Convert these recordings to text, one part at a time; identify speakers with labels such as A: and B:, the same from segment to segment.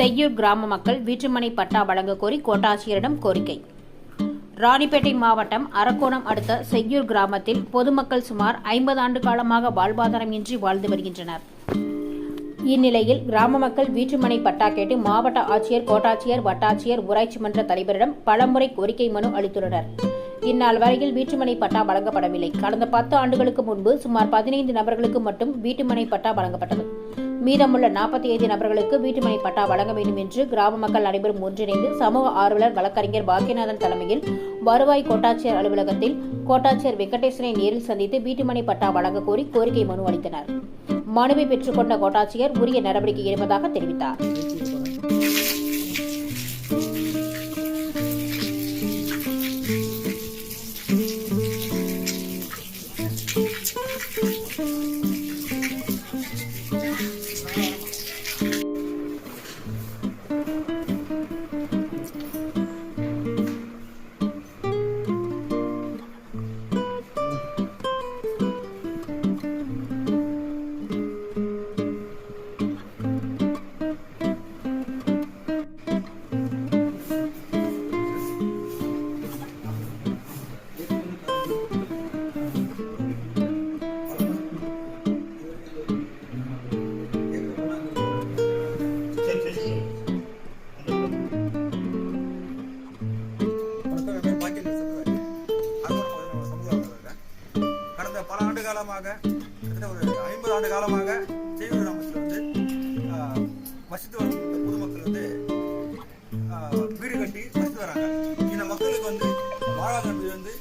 A: செய்யூர் கிராம மக்கள் வீட்டுமனை பட்டா வழங்க கோரி கோட்டாட்சியரிடம் கோரிக்கை. ராணிப்பேட்டை மாவட்டம் அரக்கோணம் அடுத்த செய்யூர் கிராமத்தில் பொதுமக்கள் சுமார் ஐம்பது ஆண்டு காலமாக வாழ்வாதாரம் இன்றி வாழ்ந்து வருகின்றனர். இந்நிலையில் கிராம மக்கள் வீட்டுமனை பட்டா கேட்டு மாவட்ட ஆட்சியர் கோட்டாட்சியர் வட்டாட்சியர் ஊராட்சி மன்ற தலைவரிடம் பலமுறை கோரிக்கை மனு அளித்துள்ளனர். இந்நாள் வரையில் வீட்டுமனை பட்டா வழங்கப்படவில்லை. கடந்த பத்து ஆண்டுகளுக்கு முன்பு சுமார் பதினைந்து நபர்களுக்கு மட்டும் வீட்டுமனை பட்டா வழங்கப்பட்டது. மீதமுள்ள நாற்பத்தி ஐந்து நபர்களுக்கு வீட்டுமனை பட்டா வழங்க வேண்டும் என்று கிராம மக்கள் அனைவரும் ஒன்றிணைந்து சமூக ஆர்வலர் வழக்கறிஞர் பாக்கியநாதன் தலைமையில் வருவாய் கோட்டாட்சியர் அலுவலகத்தில் கோட்டாட்சியர் வெங்கடேசனை நேரில் சந்தித்து வீட்டுமனை பட்டா வழங்க கோரி கோரிக்கை மனு அளித்தனர். மனுவை பெற்றுக்கொண்ட கோட்டாட்சியர் உரிய நடவடிக்கை எடுப்பதாக தெரிவித்தார்.
B: காலமாக கிட்டத்தட்ட ஒரு ஐம்பது ஆண்டு காலமாக செய்யூர் கிராமத்தில் வந்து வசித்து வரும் பொதுமக்கள் வந்து வீடு கட்டி வசித்து வராங்க. இந்த மக்களுக்கு வந்து வாழ்வாதாரம் என்பது வந்து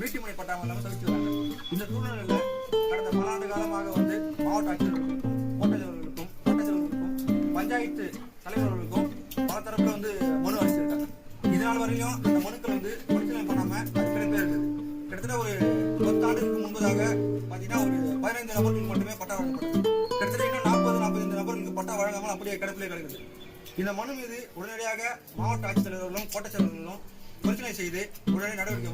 B: வீட்டுமனை பட்டாமல் இல்லாமல் தவிர்த்து வராங்க. இந்த சூழ்நிலையில் கடந்த பல ஆண்டு காலமாக வந்து மாவட்ட ஆட்சியர்களுக்கும் கோட்டச்சவர்களுக்கும் கோட்டச்சவர்களுக்கும் பஞ்சாயத்து தலைவர்களுக்கும் பல தரப்பில் வந்து மனு அளிச்சிருக்காங்க. இதனால் வரையும் அந்த மனுக்கள் வந்து பரிசீலனை பண்ணாமல் அது கிடப்பே இருக்குது. கிட்டத்தட்ட ஒரு பத்தாண்டுக்கு முன்பதாக பாத்தீங்கன்னா ஒரு பதினைந்து நபர்களுக்கு மட்டுமே பட்டா வழங்கப்படுது கிட்டத்தட்ட இன்னும் நாற்பது நாற்பத்தைந்து நபர்களுக்கு பட்டா வழங்காமல் அப்படியே கிடப்பிலே கிடக்குது. இந்த மனு மீது உடனடியாக மாவட்ட ஆட்சித்தலைவர்களும் கோட்டச் செயலர்களும் பரிசீலனை செய்து உடனடி நடவடிக்கை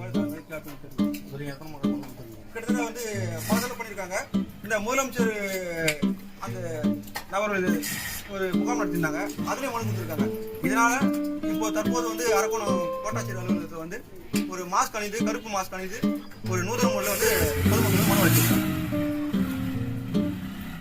B: கிட்டத்தட்ட வந்து பல பண்ணியிருக்காங்க. இந்த முதலமைச்சர் அந்த நபர் இது ஒரு முகாம் நடத்தியிருந்தாங்க. அதுலேயும் மனு கொடுத்துருக்காங்க. இதனால இப்போ தற்போது வந்து அரக்கோணம் கோட்டாட்சியர் அலுவலகத்தில் வந்து ஒரு மாஸ்க் அணிந்து கருப்பு மாஸ்க் அணிந்து ஒரு நூதன முறையில் வந்து பொதுமக்கள் மனு அளிச்சிருக்காங்க